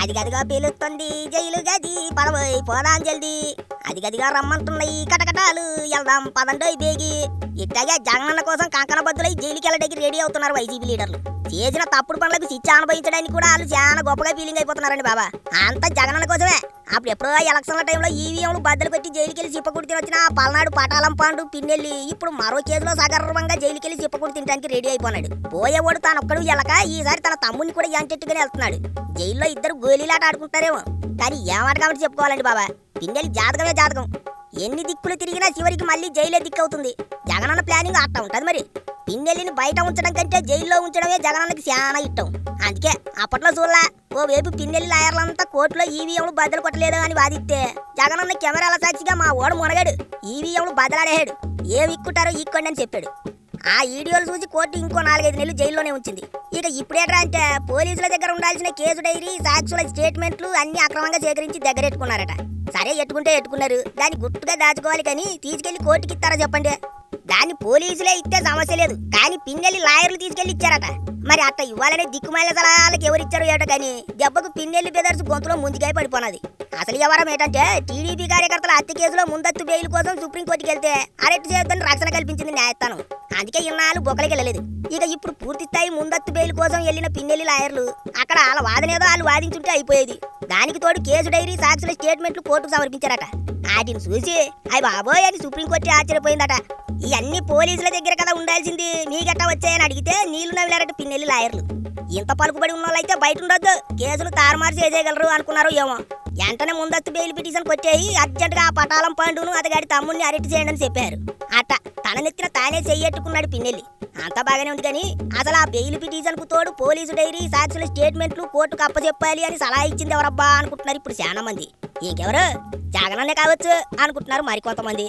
అది గదిగా పిలుస్తుంది జైలు గది పడవై పోదాం జల్ది అది గదిగా రమ్మంటున్నాయి కటకటాలు వెళ్దాం పదండోయ్ బేగి. ఇట్లాగే జగనన్న రెడీ అవుతున్నారు వైసీపీ లీడర్లు. చేసిన తప్పుడు పనులకు శిక్ష అనుభవించడానికి కూడా వాళ్ళు చాలా గొప్పగా ఫీలింగ్ అయిపోతున్నారండి బాబా. అంత జగనన్న కోసమే. అప్పుడు ఎప్పుడో ఎలక్షన్ల టైంలో ఈవీఎంలు బద్దలు పెట్టి జైలుకెళ్ళి చిప్పకుడి వచ్చిన పల్నాడు పటాలం పాండు పిన్నెల్లి ఇప్పుడు మరో కేసులో సగర్వంగా జైలుకెళ్ళి చిప్పకుడి తినడానికి రెడీ అయిపోన్నాడు పోయేవాడు తాను ఒక్కడు ఎలక ఈసారి తన తమ్ముడిని కూడా ఎంచెట్టుగానే వెళ్తున్నాడు. జైల్లో ఇద్దరు గోలీలాట ఆడుకుంటారేమో. కానీ ఏమాట కాబట్టి చెప్పుకోవాలండి బాబా? పిన్నెల్లి జాతకమే జాతకం. ఎన్ని దిక్కులు తిరిగినా చివరికి మళ్ళీ జైలే దిక్కు అవుతుంది జగనన్న ప్లానింగ్ అట్టా ఉంటుంది మరి. పిన్నెల్లిని బయట ఉంచడం కంటే జైల్లో ఉంచడమే జగనన్నకి చాలా ఇష్టం. అందుకే అప్పట్లో చూడలా ఓ వైపు పిన్నెల్లి లాయర్లంతా కోర్టులో ఈవీఎంలు బద్దలు కొట్టలేదు అని వాదిస్తే జగనన్న కెమెరాల సాక్షిగా మా ఓడు మునగాడు ఈవీఎంలు బదలాడేహాడు ఏ విక్కుంటారో ఈక్కోండి అని చెప్పాడు. ఆ వీడియోలు చూసి కోర్టు ఇంకో నాలుగైదు నెలలు జైల్లోనే ఉంచింది. ఇక ఇప్పుడేట్రా అంటే పోలీసుల దగ్గర ఉండాల్సిన కేసు డైరీ సాక్షుల స్టేట్మెంట్లు అన్ని అక్రమంగా సేకరించి దగ్గరెట్టుకున్నారట. సరే ఎట్టుకుంటే ఎట్టుకున్నారు. దాన్ని గుట్టుగా దాచుకోవాలి కానీ తీసుకెళ్ళి కోర్టుకి ఇస్తారా చెప్పండి. దాన్ని పోలీసులే ఇస్తే సమస్య లేదు. కానీ పిన్నెల్లి లాయర్లు తీసుకెళ్ళి ఇచ్చారట. మరి అట్ట ఇవ్వాలనే దిక్కుమాల సలహాలకు ఎవరిచ్చారు ఏట కానీ దెబ్బకు పిన్నెల్లి బెదర్స్ గొంతులో ముందుగా పడిపోనది. అసలు ఎవరం ఏంటంటే టీడీపీ కార్యకర్తల హత్య కేసులో ముందస్తు బెయిల్ కోసం సుప్రీంకోర్టుకి వెళ్తే అరెస్ట్ చేయొద్దని రక్షణ కల్పించింది న్యాయస్థానం. అందుకే ఇన్నాళ్ళు బొక్కలకి వెళ్ళలేదు. ఇక ఇప్పుడు పూర్తి స్థాయి ముందస్తు బెయిల్ కోసం వెళ్ళిన పిన్నెల్లి లాయర్లు అక్కడ వాళ్ళ వాదనేదో వాళ్ళు వాదించుంటే అయిపోయేది. దానికి తోడు కేసు డైరీ సాక్షుల స్టేట్మెంట్లు కోర్టుకు సమర్పించారట. వాటిని చూసి అయ్యి బాబోయ్ అని సుప్రీంకోర్టు ఆశ్చర్యపోయిందట. ఇవన్నీ పోలీసుల దగ్గర కదా ఉండాల్సింది. మీగట్టా వచ్చాయని అడిగితే నీళ్ళు నవ్విలారట పిన్నెల్లి లాయర్లు. ఇంత పలుకుబడి ఉన్న వాళ్ళైతే బయట ఉండొద్దు కేసులు తారుమారు చేసేయగలరు అనుకున్నారు ఏమో. వెంటనే ముందస్తు బెయిల్ పిటిషన్ కొట్టేయి అర్జెంటుగా ఆ పటాలం పండును అతగాడి తమ్ముడిని అరెస్ట్ చేయండి అని చెప్పారు. అట్ట తన నెత్తిన తానే చెయ్యట్టుకున్నాడు పిన్నెల్లి. అంత బాగానే ఉంది కానీ అసలు ఆ బెయిల్ పిటిషన్కు తోడు పోలీసు డైరీ సాక్షుల స్టేట్మెంట్లు కోర్టుకు అప్పచెప్పాలి అని సలహా ఇచ్చింది ఎవరబ్బా అనుకుంటున్నారు ఇప్పుడు చాలా మంది. ఇంకెవరు? జగనన్నే కావచ్చు అనుకుంటున్నారు మరికొంతమంది